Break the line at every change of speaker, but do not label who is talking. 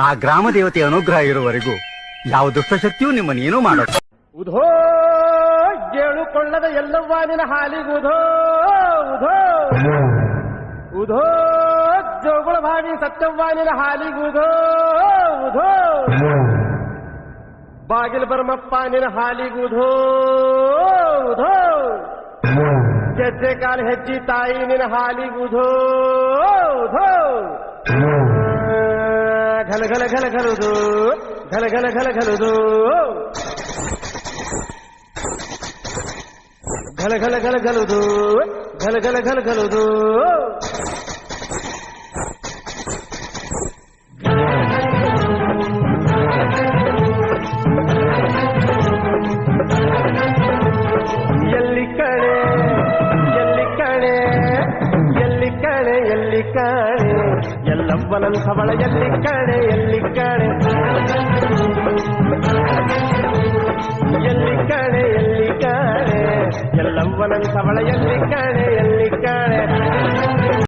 ಆ ಗ್ರಾಮ ದೇವತೆಯ ಅನುಗ್ರಹ ಇರುವವರೆಗೂ ಯಾವ ದುಷ್ಟಶಕ್ತಿಯೂ ನಿಮ್ಮನ್ನೇನೂ ಮಾಡೋದು
ಉಧೋ ಜೇಳು ಕೊಳ್ಳದ ಎಲ್ಲವ್ವ ನಿನ್ನ ಹಾಲಿಗುಧೋ ಉಧೋ ಉಧೋ. ಜೋಗುಳ ಭಾವಿ ಸತ್ಯವ್ವ ನಿನ್ನ ಹಾಲಿಗುಧೋ ಉಧೋ ಬಾಗಿಲು ಬರಮಪ್ಪ ನಿನ್ನ ಹಾಲಿಗುಧೋ ಉಧೋ ಗೆಜ್ಜೆ ಕಾಲು ಹೆಜ್ಜಿ ತಾಯಿ ನಿನ್ನ ಹಾಲಿಗುಧೋ ಉಧೋ. ಘಲ ಘಲ ಘಲ ಘಲದು, ಘಲ ಘಲ ಘಲ ಘಲದು. ಘಲ ಘಲ ಘಲ ಘಲದು, ಘಲ ಘಲ ಘಲ ಘಲದು. ಎಲ್ಲಿ ಕಣೆ ಎಲ್ಲಿ ಕಣೆ ಎಲ್ಲಿ ಕಣೆ ಎಲ್ಲಿ ಕಣೆ ಎಲ್ಲವ್ವನಂಥವಳ ಎಲ್ಲಿ ಕಣೆ ಎಲ್ಲಿ ಕಣೆ ಎಲ್ಲಿ ಕಣೆ ಎಲ್ಲಿ ಕಣೆ ಎಲ್ಲವ್ವನಂಥವಳ ಎಲ್ಲಿ